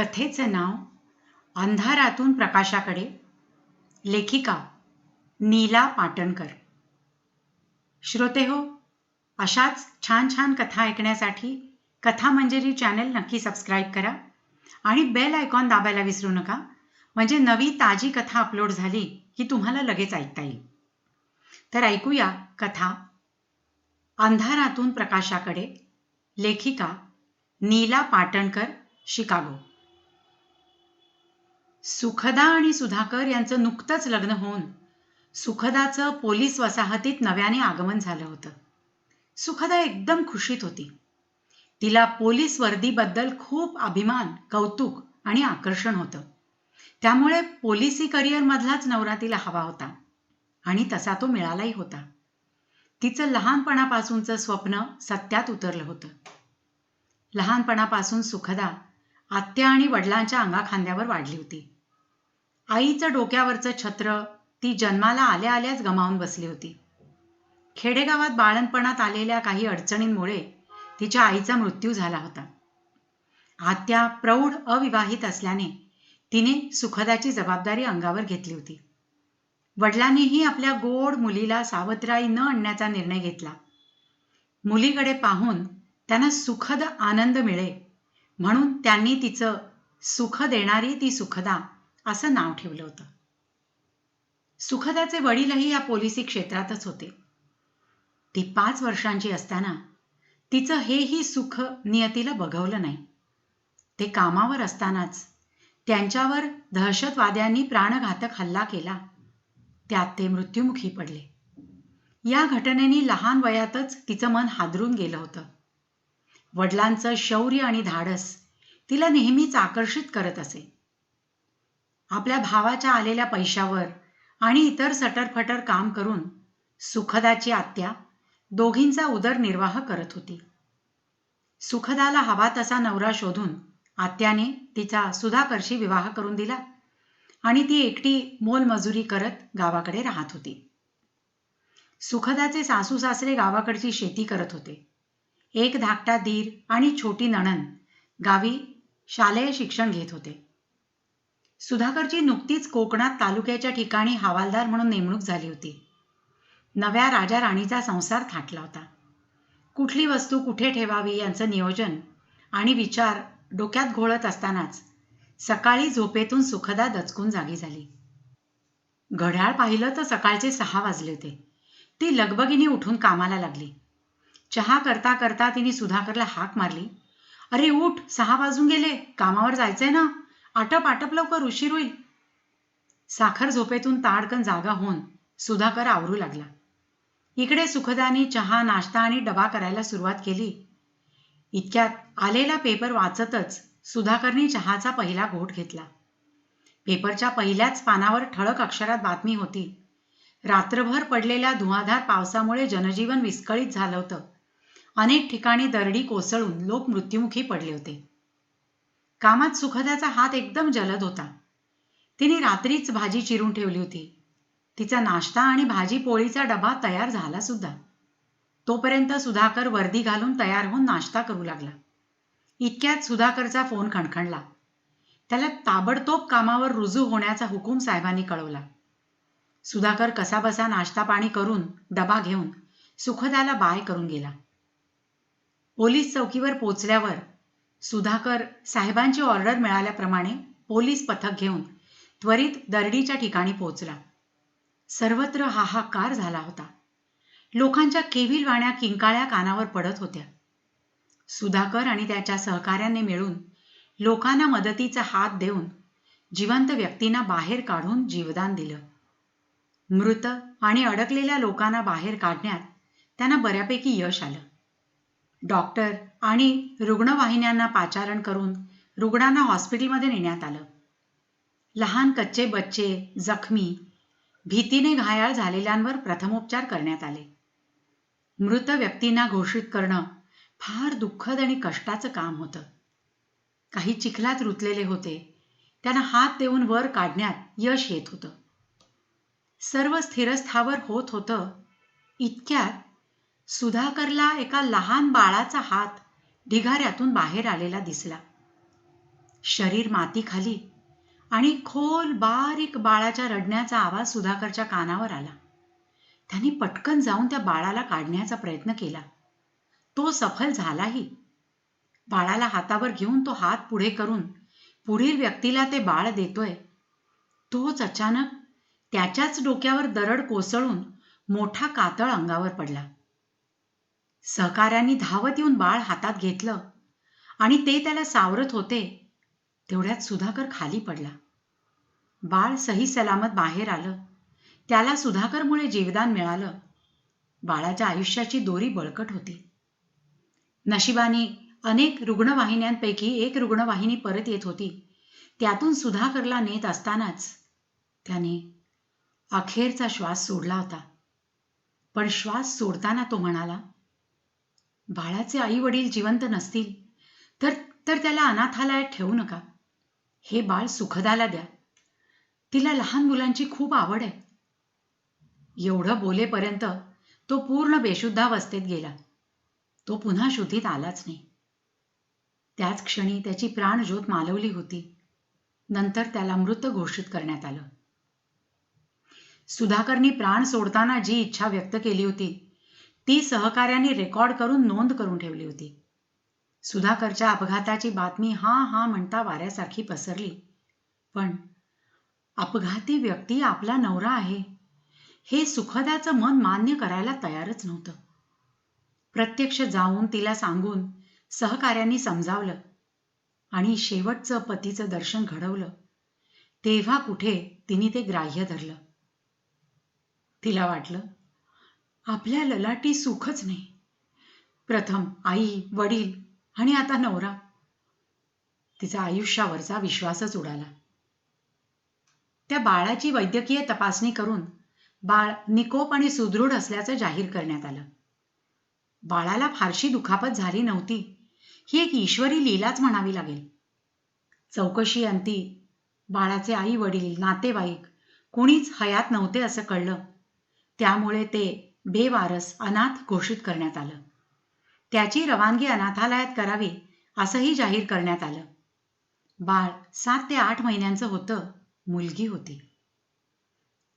कथेचं नाव अंधारातून प्रकाशाकडे लेखिका नीला पाटणकर. श्रोते हो अशाच छान छान कथा ऐकण्यासाठी कथा मंजरी चॅनल नक्की सबस्क्राईब करा आणि बेल आयकॉन दाबायला विसरू नका म्हणजे नवी ताजी कथा अपलोड झाली की तुम्हाला लगेच ऐकता येईल. तर ऐकूया कथा अंधारातून प्रकाशाकडे लेखिका नीला पाटणकर शिकागो. सुखदा आणि सुधाकर यांचं नुकतंच लग्न होऊन सुखदाचं पोलीस वसाहतीत नव्याने आगमन झालं होतं. सुखदा एकदम खुशीत होती. तिला पोलीस वर्दीबद्दल खूप अभिमान कौतुक आणि आकर्षण होतं. त्यामुळे पोलिसी करिअरमधलाच नवरा तिला हवा होता आणि तसा तो मिळालाही होता. तिचं लहानपणापासूनचं स्वप्न सत्यात उतरलं होतं. लहानपणापासून सुखदा आत्या आणि वडिलांच्या अंगाखांद्यावर वाढली होती. आईचं डोक्यावरचं छत्र ती जन्माला आल्या आल्याच गमावून बसली होती. खेडेगावात बाळणपणात आलेल्या काही अडचणींमुळे तिच्या आईचा मृत्यू झाला होता. आत्या प्रौढ अविवाहित असल्याने तिने सुखदाची जबाबदारी अंगावर घेतली होती. वडिलांनीही आपल्या गोड मुलीला सावत्राई न आणण्याचा निर्णय घेतला. मुलीकडे पाहून त्यांना सुखद आनंद मिळे म्हणून त्यांनी तिचं सुख देणारी ती सुखदा असं नाव ठेवलं होतं. सुखदाचे वडीलही या पोलिसी क्षेत्रातच होते. ती पाच वर्षांची असताना तिचं हेही सुख नियतीला बघवलं नाही. ते कामावर असतानाच त्यांच्यावर दहशतवाद्यांनी प्राणघातक हल्ला केला. त्यात ते मृत्युमुखी पडले. या घटनेने लहान वयातच तिचं मन हादरून गेलं होतं. वडिलांचं शौर्य आणि धाडस तिला नेहमीच आकर्षित करत असे. आपल्या भावाच्या आलेल्या पैशावर आणि इतर सटरफटर काम करून सुखदाची आत्या दोघींचा उदरनिर्वाह करत होती. सुखदाला हवा तसा नवरा शोधून आत्याने तिचा सुधाकरशी विवाह करून दिला आणि ती एकटी मोलमजुरी करत गावाकडे राहत होती. सुखदाचे सासू सासरे गावाकडची शेती करत होते. एक धाकटा धीर आणि छोटी नणन गावी शालेय शिक्षण घेत होते. सुधाकरची नुकतीच कोकणात तालुक्याच्या ठिकाणी हवालदार म्हणून नेमणूक झाली होती. नव्या राजा राणीचा संसार थाटला होता. कुठली वस्तू कुठे ठेवावी यांचं नियोजन आणि विचार डोक्यात घोळत असतानाच सकाळी झोपेतून सुखदा दचकून जागी झाली. घड्याळ पाहिलं तर सकाळचे सहा वाजले होते. ती लगबगीने उठून कामाला लागली. चहा करता करता तिने सुधाकरला हाक मारली. अरे उठ सहा वाजून गेले. कामावर जायचंय ना? आटप आटप लवकर उशीर होईल. साखर झोपेतून ताडकन जागा होऊन सुधाकर आवरू लागला. इकडे सुखदानी चहा नाश्ता आणि डबा करायला सुरुवात केली. इतक्यात आलेला पेपर वाचतच सुधाकरनी चहाचा पहिला घोट घेतला. पेपरच्या पहिल्याच पानावर ठळक अक्षरात बातमी होती. रात्रभर पडलेल्या धुवाधार पावसामुळे जनजीवन विस्कळीत झालं होतं. अनेक ठिकाणी दरडी कोसळून लोक मृत्युमुखी पडले होते. कामात सुखदाचा हात एकदम जलद होता. तिने रात्रीच भाजी चिरून ठेवली होती. तिचा नाश्ता आणि भाजी पोळीचा डबा तयार झाला सुद्धा. तोपर्यंत सुधाकर वर्दी घालून तयार होऊन नाश्ता करू लागला. इतक्यात सुधाकरचा फोन खणखणला. त्याला ताबडतोब कामावर रुजू होण्याचा हुकूम साहेबांनी कळवला. सुधाकर कसाबसा नाश्ता पाणी करून डबा घेऊन सुखदाला बाय करून गेला. पोलीस चौकीवर पोचल्यावर सुधाकर साहेबांची ऑर्डर मिळाल्याप्रमाणे पोलीस पथक घेऊन त्वरित दर्डीच्या ठिकाणी पोहोचला. सर्वत्र हाहाकार झाला होता. लोकांच्या केविल वाण्या किंकाळ्या कानावर पडत होत्या. सुधाकर आणि त्याच्या सहकाऱ्यांनी मिळून लोकांना मदतीचा हात देऊन जिवंत व्यक्तींना बाहेर काढून जीवदान दिलं. मृत आणि अडकलेल्या लोकांना बाहेर काढण्यात त्यांना बऱ्यापैकी यश आलं. डॉक्टर आणि रुग्णवाहिन्यांना पाचारण करून रुग्णांना हॉस्पिटलमध्ये नेण्यात आलं. लहान कच्चे बच्चे जखमी भीतीने घायाळ झालेल्यांवर प्रथमोपचार करण्यात आले. मृत व्यक्तींना घोषित करणं फार दुःखद आणि कष्टाचं काम होतं. काही चिखलात रुतलेले होते. त्यांना हात देऊन वर काढण्यात यश येत होतं. सर्व स्थिरस्थावर होत होतं. इतक्यात सुधाकरला एका लहान बाळाचा हात ढिगाऱ्यातून बाहेर आलेला दिसला. शरीर मातीखाली आणि खोल बारीक बाळाच्या रडण्याचा आवाज सुधाकरच्या कानावर आला. त्यांनी पटकन जाऊन त्या बाळाला काढण्याचा प्रयत्न केला. तो सफल झालाही. बाळाला हातावर घेऊन तो हात पुढे करून पुढील व्यक्तीला ते बाळ देतोय. तोच अचानक त्याच्याच डोक्यावर दरड कोसळून मोठा कातळ अंगावर पडला. सहकाऱ्यांनी धावत येऊन बाळ हातात घेतलं आणि ते त्याला सावरत होते तेवढ्यात सुधाकर खाली पडला. बाळ सही सलामत बाहेर आलं. त्याला सुधाकरमुळे जीवदान मिळालं. बाळाच्या आयुष्याची दोरी बळकट होती. नशिबाने अनेक रुग्णवाहिन्यांपैकी एक रुग्णवाहिनी परत येत होती. त्यातून सुधाकरला नेत असतानाच त्याने अखेरचा श्वास सोडला होता. पण श्वास सोडताना तो म्हणाला बाळाचे आई वडील जिवंत नसतील तर तर त्याला अनाथालयात ठेवू नका. हे बाळ सुखदाला द्या. तिला लहान मुलांची खूप आवड आहे. एवढं बोलेपर्यंत तो पूर्ण बेशुद्धावस्थेत गेला. तो पुन्हा शुद्धीत आलाच नाही. त्याच क्षणी त्याची प्राणज्योत मालवली होती. नंतर त्याला मृत घोषित करण्यात आलं. सुधाकरनी प्राण सोडताना जी इच्छा व्यक्त केली होती ती सहकार्याने रेकॉर्ड करून नोंद करून ठेवली होती. सुधाकरच्या अपघाताची बातमी हा हा म्हणता वाऱ्यासारखी पसरली. पण अपघाती व्यक्ती आपला नवरा आहे. हे सुखदाचं मन मान्य करायला तयारच नव्हतं. प्रत्यक्ष जाऊन तिला सांगून सहकार्यांनी समजावलं आणि शेवटचं पतीचं दर्शन घडवलं. तेव्हा कुठे तिने ते ग्राह्य धरलं. तिला वाटलं आपल्या ललाटी सुखच नाही. प्रथम आई वडील आणि आता नवरा. तिचा आयुष्यावरचा विश्वासच उडाला. त्या बाळाची वैद्यकीय तपासणी करून बाळ निकोप आणि सुदृढ असल्याचं जाहीर करण्यात आलं. बाळाला फारशी दुखापत झाली नव्हती. ही एक ईश्वरी लीलाच म्हणावी लागेल. चौकशी अंती बाळाचे आई वडील नातेवाईक कोणीच हयात नव्हते असं कळलं. त्यामुळे ते बेवारस अनाथ घोषित करण्यात आलं. त्याची रवानगी अनाथालयात करावी असंही जाहीर करण्यात आलं. बाळ सात ते आठ महिन्यांचं होतं मुलगी होती.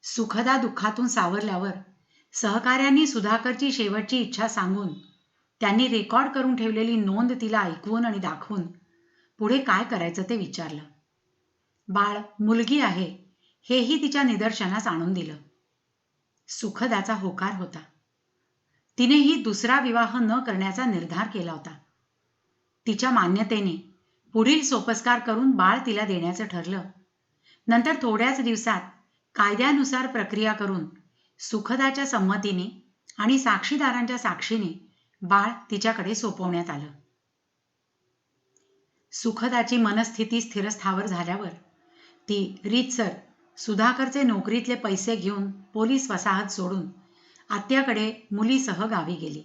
सुखदा दुःखातून सावरल्यावर सहकाऱ्यांनी सुधाकरची शेवटची इच्छा सांगून त्यांनी रेकॉर्ड करून ठेवलेली नोंद तिला ऐकवून आणि दाखवून पुढे काय करायचं ते विचारलं. बाळ मुलगी आहे हेही तिच्या निदर्शनास आणून दिलं. सुखदाचा होकार होता. तिनेही दुसरा विवाह न करण्याचा निर्धार केला होता. तिच्या मान्यतेने पुढील सोपस्कार करून बाळ तिला देण्याचं ठरलं. नंतर थोड्याच दिवसात कायद्यानुसार प्रक्रिया करून सुखदाच्या संमतीने आणि साक्षीदारांच्या साक्षीने बाळ तिच्याकडे सोपवण्यात आलं. सुखदाची मनस्थिती स्थिरस्थावर झाल्यावर ती रीतसर सुधाकरचे नोकरीतले पैसे घेऊन पोलीस वसाहत सोडून आत्याकडे मुलीसह गावी गेली.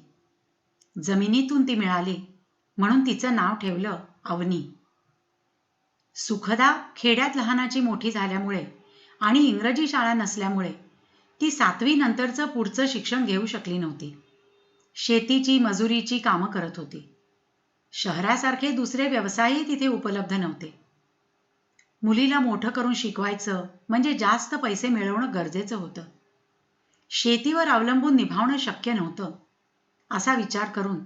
जमिनीतून ती मिळाली म्हणून तिचं नाव ठेवलं अवनी. सुखदा खेड्यात लहानाची मोठी झाल्यामुळे आणि इंग्रजी शाळा नसल्यामुळे ती सातवी नंतरचं पुढचं शिक्षण घेऊ शकली नव्हती. शेतीची मजुरीची कामं करत होती. शहरासारखे दुसरे व्यवसायही तिथे उपलब्ध नव्हते. मुलीला मोठं करून शिकवायचं म्हणजे जास्त पैसे मिळवणं गरजेचं होतं. शेतीवर अवलंबून निभावणं शक्य नव्हतं. असा विचार करून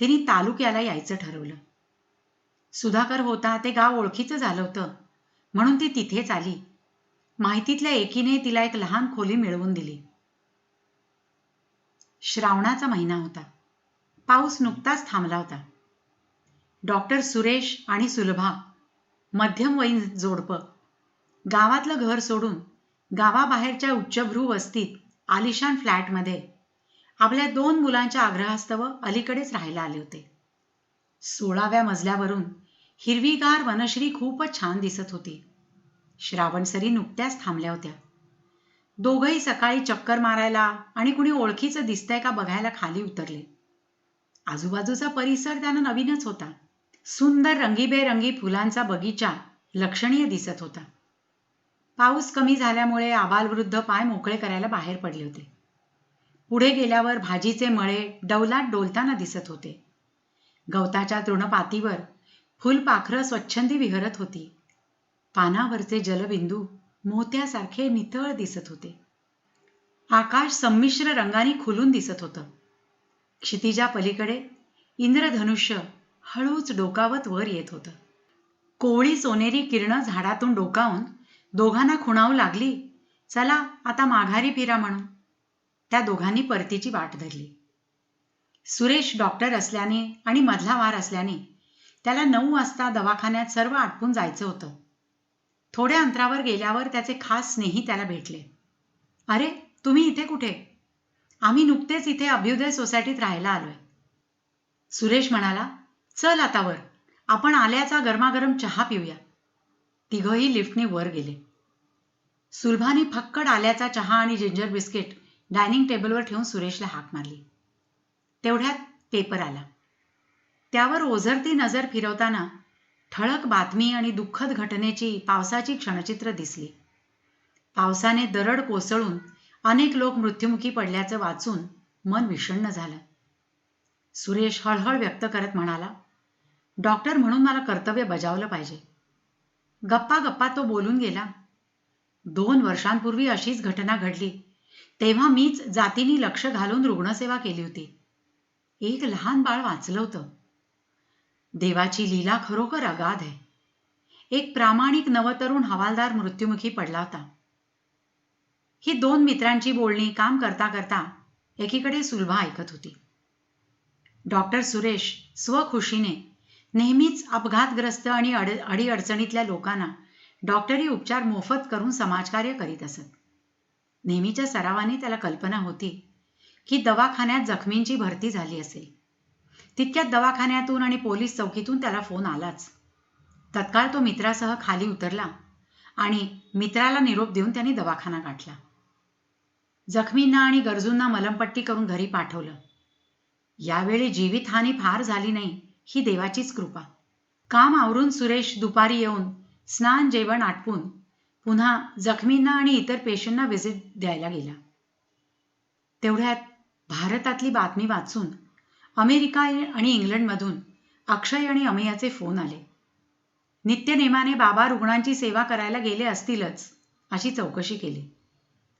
तिने तालुक्याला यायचं ठरवलं. सुधाकर होता ते गाव ओळखीचं झालं होतं. म्हणून ती तिथेच आली. माहितीतल्या एकीने तिला एक लहान खोली मिळवून दिली. श्रावणाचा महिना होता. पाऊस नुकताच थांबला होता. डॉक्टर सुरेश आणि सुलभा मध्यमवयीन जोडपं. गावातलं घर सोडून गावाबाहेरच्या उच्चभ्रू वस्तीत आलिशान फ्लॅटमध्ये आपल्या दोन मुलांच्या आग्रहास्तव अलीकडेच राहायला आले होते. सोळाव्या मजल्यावरून हिरवीगार वनश्री खूपच छान दिसत होती. श्रावणसरी नुकत्याच थांबल्या होत्या. दोघही सकाळी चक्कर मारायला आणि कुणी ओळखीचं दिसतंय का बघायला खाली उतरले. आजूबाजूचा परिसर त्यांना नवीनच होता. सुंदर रंगीबेरंगी फुलांचा बगीचा लक्षणीय दिसत होता. पाऊस कमी झाल्यामुळे आबालवृद्ध पाय मोकळे करायला बाहेर पडले होते. पुढे गेल्यावर भाजीचे मळे डौलात डोलताना दिसत होते. गवताच्या तृणपातीवर फुलपाखरं स्वच्छंदी विहरत होती. पानावरचे जलबिंदू मोत्यासारखे नितळ दिसत होते. आकाश संमिश्र रंगाने खुलून दिसत होतं. क्षितिजा पलीकडे इंद्रधनुष्य हळूच डोकावत वर येत होतं. कोवळी सोनेरी किरणं झाडातून डोकावून दोघांना खुणावू लागली चला आता माघारी फिरा म्हणून. त्या दोघांनी परतीची वाट धरली. सुरेश डॉक्टर असल्याने आणि मधला वार असल्याने त्याला नऊ वाजता दवाखान्यात सर्व आटपून जायचं होतं. थोड्या अंतरावर गेल्यावर त्याचे खास स्नेही त्याला भेटले. अरे तुम्ही इथे कुठे? आम्ही नुकतेच इथे अभ्युदय सोसायटीत राहायला आलोय. सुरेश म्हणाला चल आता वर. आपण आल्याचा गरमागरम चहा पिऊया. तिघही लिफ्टने वर गेले. सुलभाने फक्कड आल्याचा चहा आणि जिंजर बिस्किट डायनिंग टेबलवर ठेवून सुरेशला हाक मारली. तेवढ्यात पेपर आला. त्यावर ओझरती नजर फिरवताना ठळक बातमी आणि दुःखद घटनेची पावसाची क्षणचित्र दिसली. पावसाने दरड कोसळून अनेक लोक मृत्युमुखी पडल्याचं वाचून मन विषण्ण झालं. सुरेश हळहळ व्यक्त करत म्हणाला डॉक्टर म्हणून मला कर्तव्य बजावलं पाहिजे. गप्पा गप्पा तो बोलून गेला. दोन वर्षांपूर्वी अशीच घटना घडली. तेव्हा मीच जातीने लक्ष घालून रुग्णसेवा केली होती. एक लहान बाळ वाचलं होतं. देवाची लीला खरोखर अगाध आहे. एक प्रामाणिक नवतरुण हवालदार मृत्युमुखी पडला होता. ही दोन मित्रांची बोलणी काम करता करता एकीकडे सुलभा ऐकत होती. डॉक्टर सुरेश स्वखुशीने नेहमीच अपघातग्रस्त आणि अड अडीअडचणीतल्या लोकांना डॉक्टरी उपचार मोफत करून समाजकार्य करीत असत. नेहमीच्या सरावाने त्याला कल्पना होती की दवाखान्यात जखमींची भरती झाली असेल. तितक्यात दवाखान्यातून आणि पोलीस चौकीतून त्याला फोन आलाच. तत्काळ तो मित्रासह खाली उतरला आणि मित्राला निरोप देऊन त्यांनी दवाखाना गाठला. जखमींना आणि गरजूंना मलमपट्टी करून घरी पाठवलं. यावेळी जीवितहानी फार झाली नाही. ही देवाचीच कृपा. काम आवरून सुरेश दुपारी येऊन स्नान जेवण आटपून पुन्हा जखमींना आणि इतर पेशंटना व्हिजिट द्यायला गेला. तेवढ्यात भारतातली बातमी वाचून अमेरिका आणि इंग्लंडमधून अक्षय आणि अमयाचे फोन आले. नित्यनेमाने बाबा रुग्णांची सेवा करायला गेले असतीलच अशी चौकशी केली.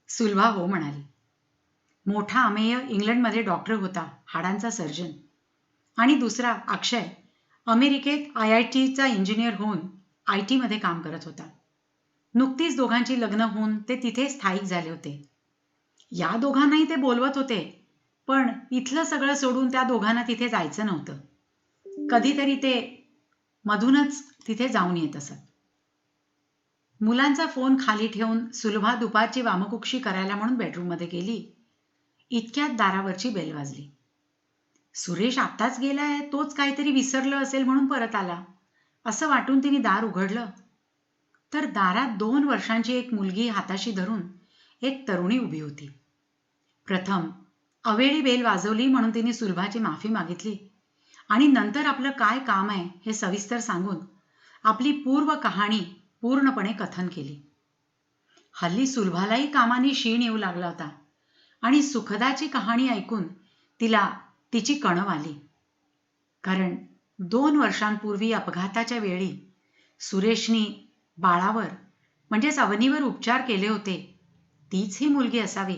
सुलभा हो म्हणाली मोठा अमेय इंग्लंडमध्ये डॉक्टर होता हाडांचा सर्जन आणि दुसरा अक्षय अमेरिकेत आय आय टीचा इंजिनियर होऊन आय टीमध्ये काम करत होता. नुकतीच दोघांची लग्न होऊन ते तिथे स्थायिक झाले होते. या दोघांनाही ते बोलवत होते पण इथलं सगळं सोडून त्या दोघांना तिथे जायचं नव्हतं. कधीतरी ते मधूनच तिथे जाऊन येत असत. मुलांचा फोन खाली ठेवून सुलभा दुपारची वामकुक्षी करायला म्हणून बेडरूममध्ये गेली. इतक्यात दारावरची बेल वाजली. सुरेश आत्ताच गेलाय तोच काहीतरी विसरलं असेल म्हणून परत आला. असं वाटून तिने दार उघडलं. तर दारात दोन वर्षांची एक मुलगी हाताशी धरून एक तरुणी उभी होती. प्रथम अवेळी बेल वाजवली म्हणून तिने सुलभाची माफी मागितली. आणि नंतर आपलं काय काम आहे हे सविस्तर सांगून आपली पूर्व कहाणी पूर्णपणे कथन केली. हल्ली सुलभालाही कामाने शीण येऊ लागला होता. आणि सुखदाची कहाणी ऐकून तिला तिची कणव आली. कारण दोन वर्षांपूर्वी अपघाताच्या वेळी सुरेशनी बाळावर म्हणजेच अवनीवर उपचार केले होते. तीच ही मुलगी असावी.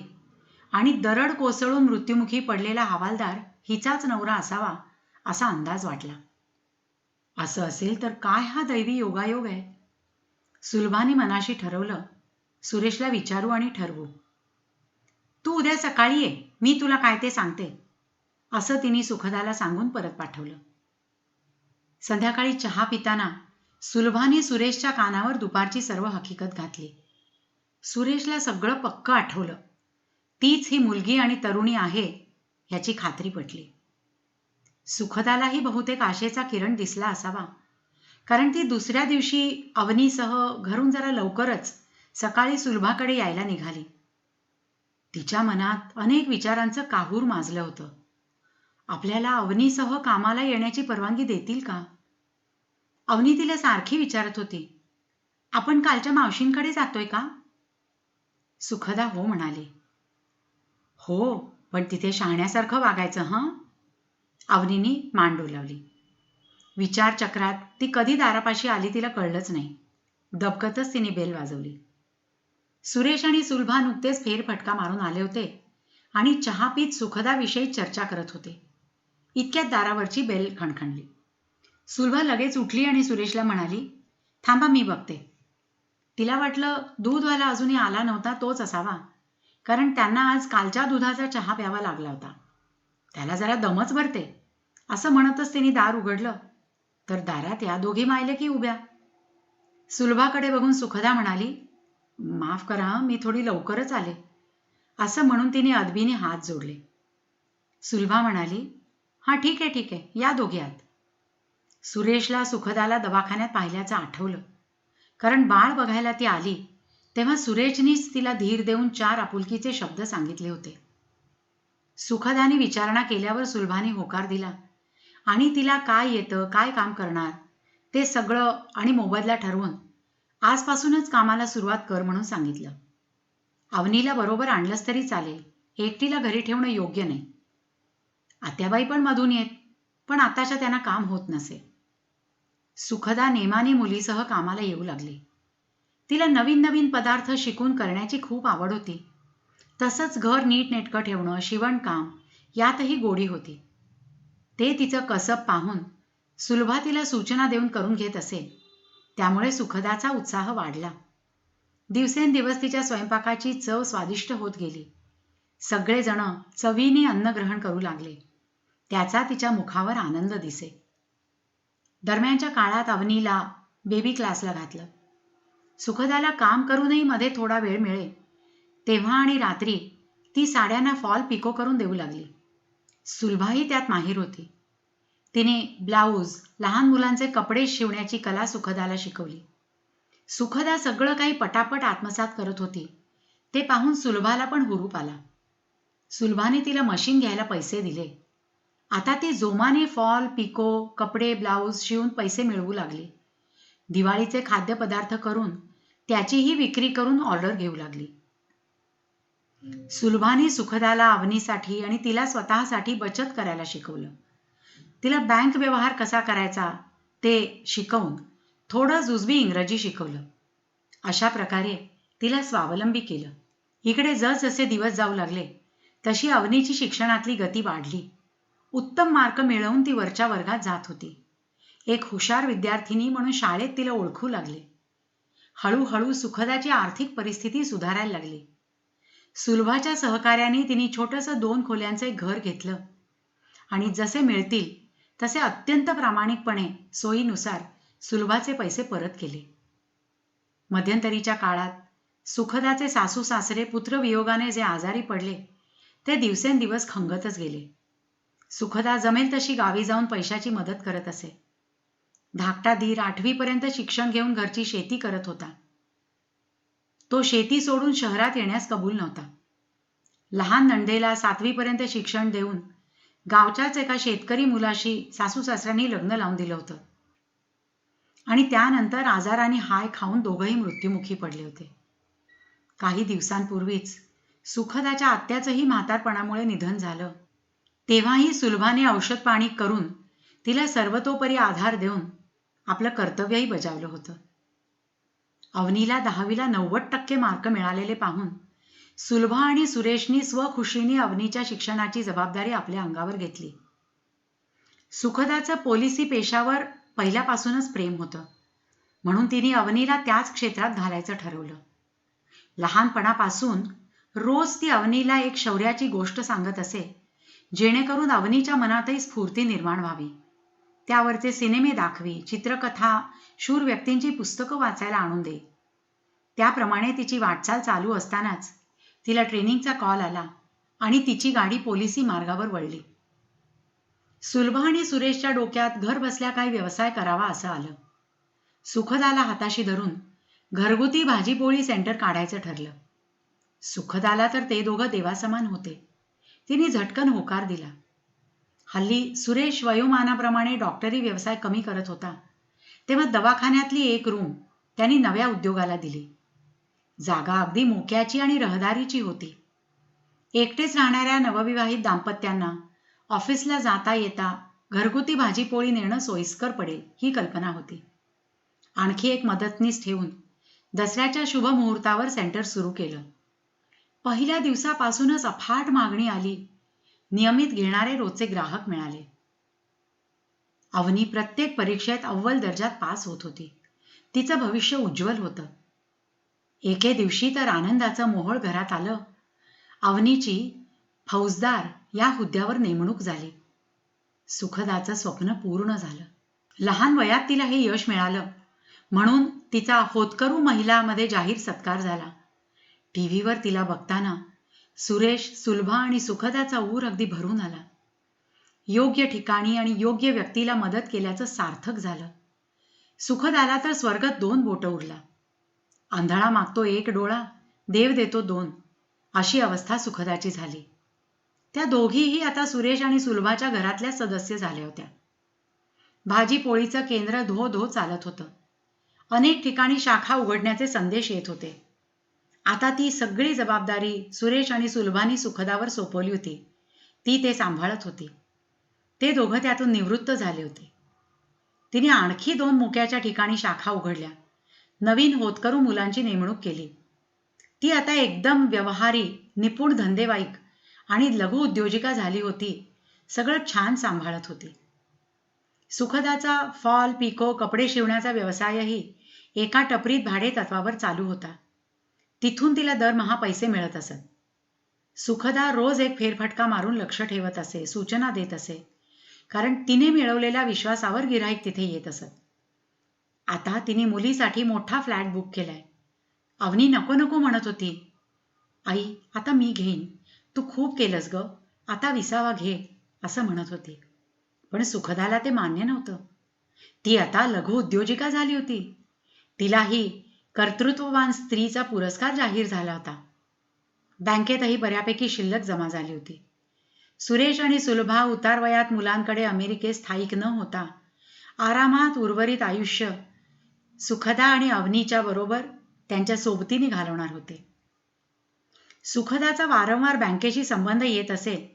आणि दरड कोसळून मृत्युमुखी पडलेला हवालदार हिचाच नवरा असावा असा अंदाज वाटला. असं असेल तर काय हा दैवी योगायोग आहे? सुलभाने मनाशी ठरवलं सुरेशला विचारू आणि ठरवू. तू उद्या सकाळी ये मी तुला काय ते सांगते. असं तिने सुखदाला सांगून परत पाठवलं. संध्याकाळी चहा पिताना सुलभाने सुरेशच्या कानावर दुपारची सर्व हकीकत घातली. सुरेशला सगळं पक्क आठवलं. तीच ही मुलगी आणि तरुणी आहे ह्याची खात्री पटली. सुखदालाही बहुतेक आशेचा किरण दिसला असावा. कारण ती दुसऱ्या दिवशी अवनीसह घरून जरा लवकरच सकाळी सुलभाकडे यायला निघाली. तिच्या मनात अनेक विचारांचं काहूर माजलं होतं. आपल्याला अवनीसह कामाला येण्याची परवानगी देतील का? अवनी तिला सारखी विचारत होती. आपण कालच्या मावशींकडे जातोय का? सुखदा हो म्हणाले. हो पण तिथे शहाण्यासारखं वागायचं हं? अवनीने मान डोलावली. विचारचक्रात ती कधी दारापाशी आली तिला कळलंच नाही. दबकतच तिने बेल वाजवली. सुरेश आणि सुलभा नुकतेच फेरफटका मारून आले होते आणि चहा पीत सुखदाविषयी चर्चा करत होते. इतक्यात दारावरची बेल खणखणली. सुलभा लगेच उठली आणि सुरेशला म्हणाली थांबा मी बघते. तिला वाटलं दूधवाला अजूनही आला नव्हता तोच असावा कारण त्यांना आज कालच्या दुधाचा चहा प्यावा लागला होता. त्याला जरा दमच भरते असं म्हणतच तिने दार उघडलं. तर दारात या दोघी मायले की उभ्या? सुलभाकडे बघून सुखदा म्हणाली माफ करा मी थोडी लवकरच आले. असं म्हणून तिने अदबीने हात जोडले. सुलभा म्हणाली हां ठीक आहे ठीक आहे. या दोघी आत सुरेशला सुखदाला दवाखान्यात पाहिल्याचं आठवलं. कारण बाळ बघायला ती आली तेव्हा सुरेशनीच तिला धीर देऊन चार आपुलकीचे शब्द सांगितले होते. सुखदाने विचारणा केल्यावर सुलभाने होकार दिला. आणि तिला काय येतं काय काम करणार ते सगळं आणि मोबदला ठरवून आजपासूनच कामाला सुरुवात कर म्हणून सांगितलं. अवनीला बरोबर आणलंच तरी चालेल. एकटीला घरी ठेवणं योग्य नाही. आत्याबाई पण मधून येत पण आताच्या त्यांना काम होत नसे. सुखदा नेमाने मुलीसह कामाला येऊ लागली. तिला नवीन नवीन पदार्थ शिकून करण्याची खूप आवड होती. तसंच घर नीटनेटकं ठेवणं शिवणकाम यातही गोडी होती. ते तिचं कसब पाहून सुलभा तिला सूचना देऊन करून घेत असे. त्यामुळे सुखदाचा उत्साह वाढला. दिवसेंदिवस तिच्या स्वयंपाकाची चव स्वादिष्ट होत गेली. सगळेजण चवीने अन्न ग्रहण करू लागले. त्याचा तिच्या मुखावर आनंद दिसे. दरम्यानच्या काळात अवनीला बेबी क्लासला घातलं. सुखदाला काम करूनही मध्ये थोडा वेळ मिळे. तेव्हा आणि रात्री ती साड्यांना फॉल पिको करून देऊ लागली. सुलभाही त्यात माहीर होती. तिने ब्लाऊज लहान मुलांचे कपडे शिवण्याची कला सुखदाला शिकवली. सुखदा सगळं काही पटापट आत्मसात करत होती. ते पाहून सुलभाला पण हुरूप आला. सुलभाने तिला मशीन घ्यायला पैसे दिले. आता ती जोमाने फॉल पिको कपडे ब्लाऊज शिवून पैसे मिळवू लागली. दिवाळीचे खाद्यपदार्थ करून त्याचीही विक्री करून ऑर्डर घेऊ लागली. सुलभाने सुखदाला अवनीसाठी आणि तिला स्वतःसाठी बचत करायला शिकवलं. तिला बँक व्यवहार कसा करायचा ते शिकवून थोडं जुजबी इंग्रजी शिकवलं. अशा प्रकारे तिला स्वावलंबी केलं. इकडे जसजसे दिवस जाऊ लागले तशी अवनीची शिक्षणातली गती वाढली. उत्तम मार्क मिळवून ती वरच्या वर्गात जात होती. एक हुशार विद्यार्थिनी म्हणून शाळेत तिला ओळखू लागले. हळूहळू सुखदाची आर्थिक परिस्थिती सुधारायला लागली. सुलभाच्या सहकार्याने तिने छोटंसं दोन खोल्यांचं एक घर घेतलं. आणि जसे मिळतील तसे अत्यंत प्रामाणिकपणे सोयीनुसार सुलभाचे पैसे परत केले. मध्यंतरीच्या काळात सुखदाचे सासू सासरे पुत्रवियोगाने जे आजारी पडले ते दिवसेंदिवस खंगतच गेले. सुखदा जमेल तशी गावी जाऊन पैशाची मदत करत असे. धाकटा धीर आठवीपर्यंत शिक्षण घेऊन घरची शेती करत होता. तो शेती सोडून शहरात येण्यास कबूल नव्हता. लहान नंदेला सातवीपर्यंत शिक्षण देऊन गावच्याच एका शेतकरी मुलाशी सासू सासऱ्यांनी लग्न लावून दिलं होतं. आणि त्यानंतर आजाराने हाय खाऊन दोघंही मृत्युमुखी पडले होते. काही दिवसांपूर्वीच सुखदाच्या आत्याचंही म्हातारपणामुळे निधन झालं. तेव्हाही सुलभाने औषध पाणी करून तिला सर्वतोपरी आधार देऊन आपलं कर्तव्यही बजावलं होतं. अवनीला दहावीला नव्वद टक्के मार्क मिळालेले पाहून सुलभा आणि सुरेशनी स्वखुशीने अवनीच्या शिक्षणाची जबाबदारी आपल्या अंगावर घेतली. सुखदाचं पोलिसी पेशावर पहिल्यापासूनच प्रेम होतं. म्हणून तिने अवनीला त्याच क्षेत्रात घालायचं ठरवलं. लहानपणापासून रोज ती अवनीला एक शौर्याची गोष्ट सांगत असे. जेणेकरून अवनीच्या मनातही स्फूर्ती निर्माण व्हावी. त्यावरचे सिनेमे दाखवी चित्रकथा शूर व्यक्तींची पुस्तकं वाचायला आणून दे. त्याप्रमाणे तिची वाटचाल चालू असतानाच तिला ट्रेनिंगचा कॉल आला आणि तिची गाडी पोलिसी मार्गावर वळली. सुलभा आणि सुरेशच्या डोक्यात घर बसल्या काही व्यवसाय करावा असं आलं. सुखदाला हाताशी धरून घरगुती भाजीपोळी सेंटर काढायचं ठरलं. सुखदाला तर ते दोघं देवासमान होते. तिने झटकन होकार दिला. हल्ली सुरेश वयोमानाप्रमाणे डॉक्टरी व्यवसाय कमी करत होता. तेव्हा दवाखान्यातली एक रूम त्यांनी नव्या उद्योगाला दिली. जागा अगदी मोक्याची आणि रहदारीची होती. एकटेच राहणाऱ्या नवविवाहित दाम्पत्यांना ऑफिसला जाता येता घरगुती भाजीपोळी नेणं सोयीस्कर पडेल ही कल्पना होती. आणखी एक मदतनीस ठेवून दसऱ्याच्या शुभ मुहूर्तावर सेंटर सुरू केलं. पहिल्या दिवसापासूनच अफाट मागणी आली. नियमित घेणारे रोजचे ग्राहक मिळाले. अवनी प्रत्येक परीक्षेत अव्वल दर्जात पास होत होती. तिचं भविष्य उज्ज्वल होतं. एके दिवशी तर आनंदाचं मोहोळ घरात आलं. अवनीची फौजदार या हुद्द्यावर नेमणूक झाली. सुखदाचं स्वप्न पूर्ण झालं. लहान वयात तिला हे यश मिळालं. म्हणून तिचा होतकरू महिलामध्ये जाहीर सत्कार झाला. टीव्हीवर तिला बघताना सुरेश सुलभा आणि सुखदाचा ऊर अगदी भरून आला. योग्य ठिकाणी आणि योग्य व्यक्तीला मदत केल्याचं सार्थक झालं. सुखदाला तर स्वर्गात दोन बोट उरला. आंधळा मागतो एक डोळा देव देतो दोन अशी अवस्था सुखदाची झाली. त्या दोघीही आता सुरेश आणि सुलभाच्या घरातल्या सदस्य झाल्या होत्या. भाजी पोळीचं केंद्र धो धो चालत होतं. अनेक ठिकाणी शाखा उघडण्याचे संदेश येत होते. आता ती सगळी जबाबदारी सुरेश आणि सुलभानी सुखदावर सोपवली होती. ती ते सांभाळत होती. ते दोघं त्यातून निवृत्त झाले होते. तिने आणखी दोन मुक्याच्या ठिकाणी शाखा उघडल्या. नवीन होतकरू मुलांची नेमणूक केली. ती आता एकदम व्यवहारी निपुण धंदेवाईक आणि लघु उद्योजिका झाली होती. सगळं छान सांभाळत होती. सुखदाचा फॉल पिको कपडे शिवण्याचा व्यवसायही एका टपरीत भाडे तत्वावर चालू होता. तिथून तिला दरमहा पैसे मिळत असत सुखदा रोज एक फेरफटका मारून लक्ष ठेवत असे सूचना देत असे. कारण तिने मिळवलेल्या विश्वासावर गिराईक तिथे येत असत आता तिने मुलीसाठी मोठा फ्लॅट बुक केलाय. अवनी नको नको म्हणत होती. आई आता मी घेईन. तू खूप केलंस ग. आता विसावा घे असं म्हणत होती. पण सुखदाला ते मान्य नव्हतं. ती आता लघु उद्योजिका झाली होती. तिलाही कर्तृत्ववान स्त्रीचा पुरस्कार जाहीर झाला होता. बँकेतही बऱ्यापैकी शिल्लक जमा झाली होती. सुरेश आणि सुलभा उतारवयात मुलांकडे अमेरिकेत स्थायिक न होता आरामात उर्वरित आयुष्य सुखदा आणि अवनीच्या बरोबर त्यांच्या सोबतीने घालवणार होते. सुखदाचा वारंवार बँकेशी संबंध येत असेल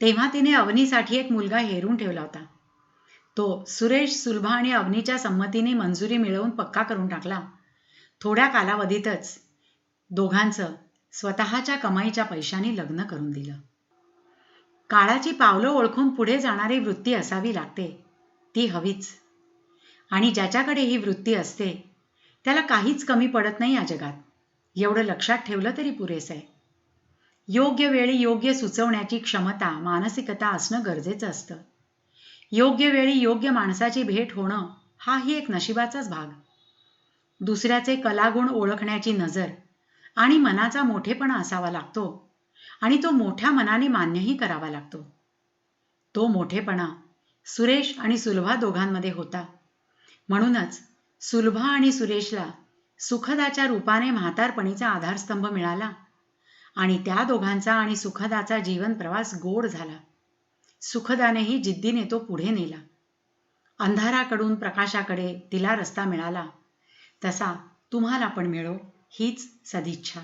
तेव्हा तिने अवनीसाठी एक मुलगा हेरून ठेवला होता. तो सुरेश सुलभा आणि अवनीच्या संमतीने मंजुरी मिळवून पक्का करून टाकला. थोड्या कालावधीतच दोघांचं स्वतःच्या कमाईच्या पैशाने लग्न करून दिलं. काळाची पावलं ओळखून पुढे जाणारी वृत्ती असावी लागते ती हवीच. आणि ज्याच्याकडे ही वृत्ती असते त्याला काहीच कमी पडत नाही या जगात. एवढं लक्षात ठेवलं तरी पुरेसं आहे. योग्य वेळी योग्य सुचवण्याची क्षमता मानसिकता असणं गरजेचं असतं. योग्य वेळी योग्य माणसाची भेट होणं हाही एक नशिबाचाच भाग. दुसऱ्याचे कलागुण ओळखण्याची नजर आणि मनाचा मोठेपणा असावा लागतो आणि तो मोठ्या मनाने मान्यही करावा लागतो. तो मोठेपणा सुरेश आणि सुलभा दोघांमध्ये होता. म्हणूनच सुलभा आणि सुरेशला सुखदाच्या रूपाने म्हातारपणीचा आधारस्तंभ मिळाला आणि त्या दोघांचा आणि सुखदाचा जीवन प्रवास गोड झाला. सुखदानेही जिद्दीने तो पुढे नेला. अंधाराकडून प्रकाशाकडे तिला रस्ता मिळाला. तसा तुम्हाला पण मिळो हीच सदिच्छा.